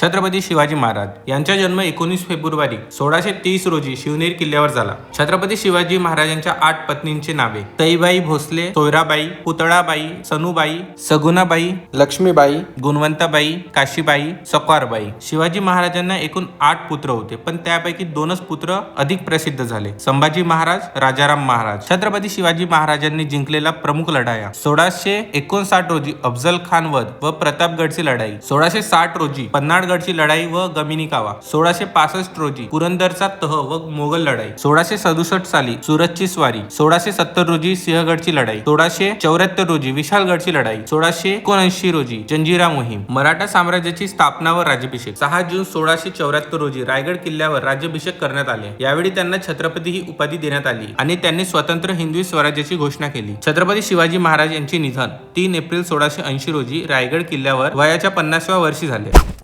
छत्रपती शिवाजी महाराज यांचा जन्म एकोणीस फेब्रुवारी सोळाशे तीस रोजी शिवनेर किल्ल्यावर झाला. छत्रपती शिवाजी महाराजांच्या आठ पत्नींची नावे तईबाई भोसले सोयराबाई पुतळाबाई सनुबाई सगुणाबाई लक्ष्मीबाई गुणवंताबाई काशीबाई सकवारबाई शिवाजी महाराजांना एकूण आठ पुत्र होते पण त्यापैकी दोनच पुत्र अधिक प्रसिद्ध झाले. संभाजी महाराज राजाराम महाराज. छत्रपती शिवाजी महाराजांनी जिंकलेला प्रमुख लढाया. सोळाशे एकोणसाठ रोजी अफजल खान वध व प्रतापगडची लढाई. सोळाशे साठ रोजी पन्हाळगडची लढाई व गमिनी कावा. सोळाशे पासष्ट रोजी पुरंदरचा तह व मोगल लढाई. सोळाशे सदुसष्ट साली सुरतची स्वारी. सोळाशे सत्तर रोजी सिंहगडची लढाई. सोळाशे चौऱ्याहत्तर रोजी विशालगडची लढाई. सोळाशे एकोणऐंशी रोजी जंजिरा मोहीम. मराठा साम्राज्याची स्थापना व राज्याभिषेक. सहा जून सोळाशे चौऱ्याहत्तर रोजी रायगड किल्ल्यावर राज्याभिषेक करण्यात आले. यावेळी त्यांना छत्रपती ही उपाधी देण्यात आली आणि त्यांनी स्वतंत्र हिंदवी स्वराज्याची घोषणा केली. छत्रपती शिवाजी महाराज यांचे निधन तीन एप्रिल सोळाशे ऐंशी रोजी रायगड किल्ल्यावर वयाच्या पन्नासव्या वर्षी झाले.